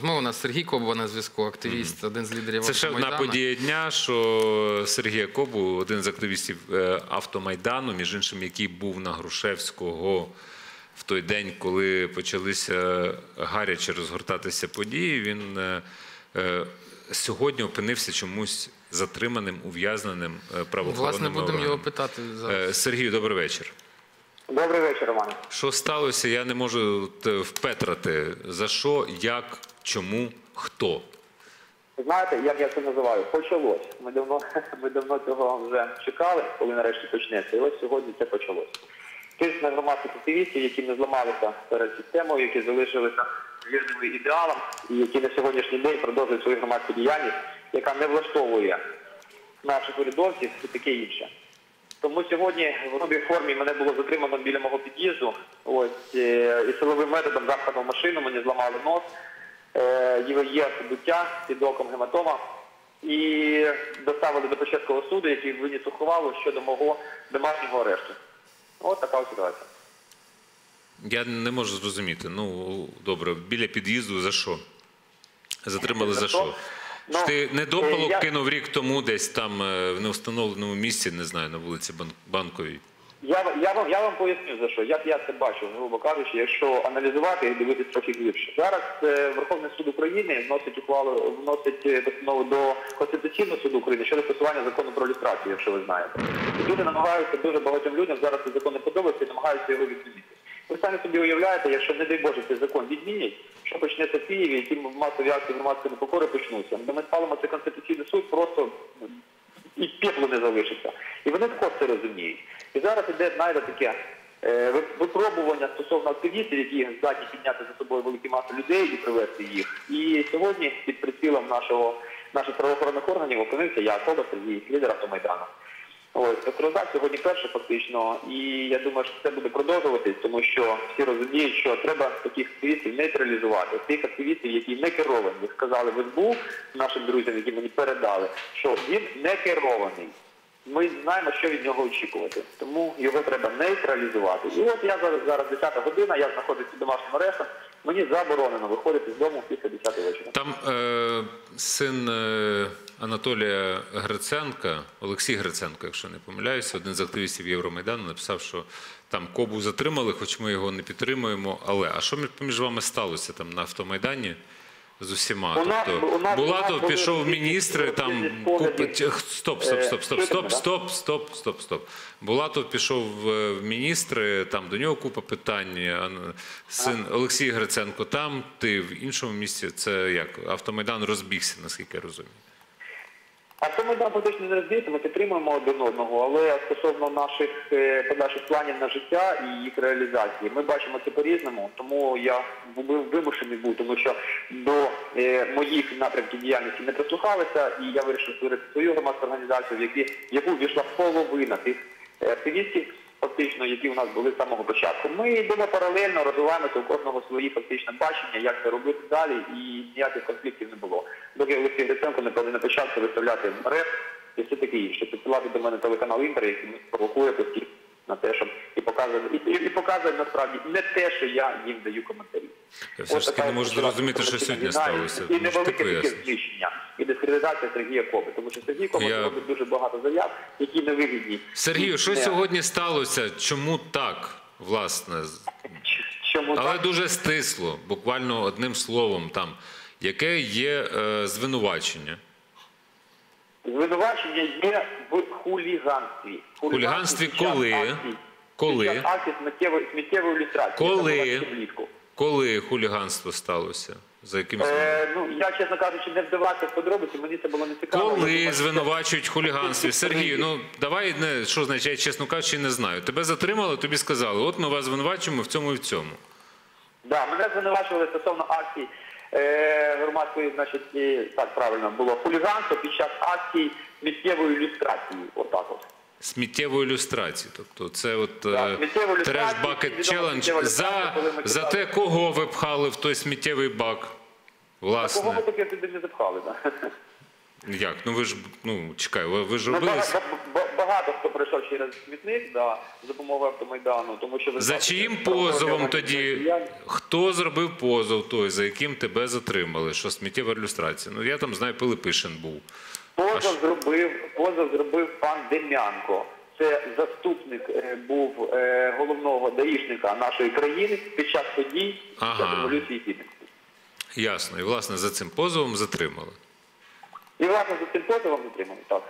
розмову. У нас Сергій Кобова на зв'язку, активіст, один з лідерів Це ще одна подія дня, що Сергій Кобу, один з активістів е, автомайдану, між іншим, який був на Грушевського в той день, коли почалися гаряче розгортатися події, він е, е, сьогодні опинився чомусь затриманим, ув'язненим правоохоронними Власне, будемо його питати зараз. Сергію, добрий вечір. Добрий вечір, Романе. Що сталося? Я не можу впетрати. За що, як, чому, хто? Знаєте, як я це називаю? Почалось. Ми давно, ми давно цього вже чекали, коли нарешті почнеться. І ось сьогодні це почалось. Тиск на громадських активістів, які не зламалися перед системою, які залишилися вірними ідеалам, і які на сьогоднішній день продовжують свою громадську діяльність, яка не влаштовує наших урядовців і таке інше. Тому сьогодні в грубій формі мене було затримано біля мого під'їзду. Ось е, і силовим методом запхано машину, мені зламали нос. Е, його є побуття під оком гематома. І доставили до Печерського суду, який виніс ухвалу щодо мого домашнього арешту. От така ситуація. Я не можу зрозуміти. Ну, добре, біля під'їзду за що? Затримали за За що? що? Ну, ти недопалок е, я- кинув рік тому десь там е, в невстановленому місці, не знаю, на вулиці Банковій. Я, я, вам, я вам поясню за що. Як я це бачу, грубо кажучи, якщо аналізувати і дивитися трохи глибше. Зараз е, Верховний суд України вносить ухвалу, вносить е, постанову до Конституційного суду України щодо скасування закону про люстрацію, якщо ви знаєте. І люди намагаються дуже багатьом людям зараз цей закон не подобається і намагаються його відмінити. Ви самі собі уявляєте, якщо не дай Боже цей закон відмінять, що почнеться в Києві, які масові акції громадської непокори почнуться. Ми спалимо цей конституційний суд просто і пекло не залишиться. І вони також це розуміють. І зараз іде, знаєте, таке е, випробування стосовно активістів, які здатні підняти за собою великі маси людей і привести їх. І сьогодні під прицілом нашого наших правоохоронних органів опинився я, особа Сергій, лідер автомайдану. Ось сьогодні перший фактично, і я думаю, що це буде продовжуватись, тому що всі розуміють, що треба таких активістів нейтралізувати. Тих активістів, які не керовані, сказали в СБУ нашим друзям, які мені передали, що він не керований. Ми знаємо, що від нього очікувати, тому його треба нейтралізувати. І от я зараз зараз 10 година, я знаходжуся під домашнім арештом. Мені заборонено виходити з дому після 10 вечора. Там е, син е, Анатолія Гриценка, Олексій Гриценко, якщо не помиляюся, один з активістів Євромайдану написав, що там Кобу затримали, хоч ми його не підтримуємо. Але а що між- поміж вами сталося там на автомайдані? З усіма, тобто Булатов пішов міністри, там купа погляди. Стоп, стоп, Е, стоп, стоп, стоп, стоп, стоп, стоп, стоп. Булатов пішов в в міністри, там до нього купа питань. а, Син Олексій Гриценко там, ти в іншому місці. Це як автомайдан розбігся, наскільки я розумію. Автомайдан фактично не розділити, ми підтримуємо один одного, але стосовно наших е, подальших планів на життя і їх реалізації, ми бачимо це по-різному, тому я вимушений був, тому що до е, моїх напрямків діяльності не прислухалися, і я вирішив створити свою громадську організацію, в яку війшла половина тих е, активістів, фактично, які у нас були з самого початку. Ми йдемо паралельно, розвиваємося у кожного свої фактично бачення, як це робити далі, і ніяких конфліктів не було. Доки Олексій Гриценко не почав це виставляти мереж і все таке інше. Підсилати до мене телеканал Інтер, який провокує постійно на те, щоб і показує, і, і, показує насправді не те, що я їм даю коментарі. Я все ж таки не можу зрозуміти, що сьогодні сталося. І невелике таке знищення і дискредитація Сергія Коби, тому що Сергій Коба Я- робить дуже багато заяв, які невигідні. Сергію, що Не- сьогодні сталося? Чому так? Власне, Чому але так? дуже стисло, буквально одним словом, там яке є е, звинувачення. Звинувачення є в хуліганстві. Хуліганстві коли? акцій. Коли? Акції сміттєвої, сміттєвої ілюстрації. Коли? Коли хуліганство сталося? За яким? Е, ну, я, чесно кажучи, не вдавався в подробиці, мені це було не цікаво. Коли звинувачують в хуліганстві? Сергію, ну давай не що означає, чесно кажучи, не знаю. Тебе затримали, тобі сказали, от ми вас звинувачуємо в цьому і в цьому. Да, мене звинувачували стосовно акцій е, громадської, значить, і, так правильно було, хуліганство під час акцій сміттєвої ілюстрації. Отак от. Сміттєву ілюстрацію. Тобто це от Так, е, треш бакет челендж за, те, кого ви пхали в той сміттєвий бак. Кого Власне, ми таке туди не запхали? Да? як? Ну ви ж ну чекай, ви, ви ж Ну, робили. Бага- ба- ба- багато хто пройшов через смітник да, за допомогою автомайдану, тому що ви За знаєте, чиїм позовом тоді хто зробив позов той, за яким тебе затримали? Що сміттєва ілюстрація? Ну я там знаю, Пилипишин був. Позов зробив, позов зробив пан Дем'янко. Це заступник е, був е, головного даїшника нашої країни під час подій під час Ага. революції гідності. Ясно. І власне за цим позовом затримали. І власне за цим позовом затримали, так.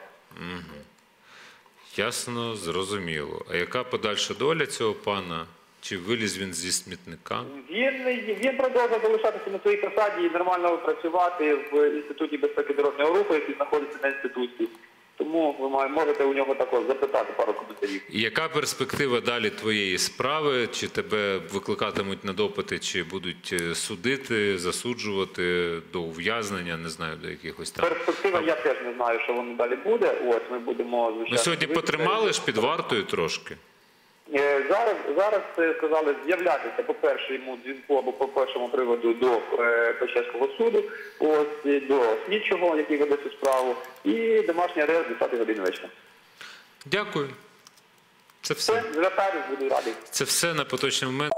Ясно, зрозуміло. А яка подальша доля цього пана? Чи виліз він зі смітника? Він, він продовжує залишатися на своїй посаді і нормально працювати в інституті безпеки дорожнього руху, який знаходиться на інституції. Тому ви має- можете у нього також запитати пару коментарів. Яка перспектива далі твоєї справи? Чи тебе викликатимуть на допити, чи будуть е, судити, засуджувати до ув'язнення, не знаю, до якихось там. Перспектива, я теж не знаю, що воно далі буде. Ось ми будемо звичайно. Ми сьогодні дивитися. потримали ж під вартою трошки. Е, Зараз, зараз е, сказали з'являтися по першому дзвінку або по першому приводу до е, Печерського суду, ось до слідчого, який веде цю справу, і домашній арешт 10 години вечора. Дякую. Це Все, все. звертаюсь, буду радий. Це все на поточний момент.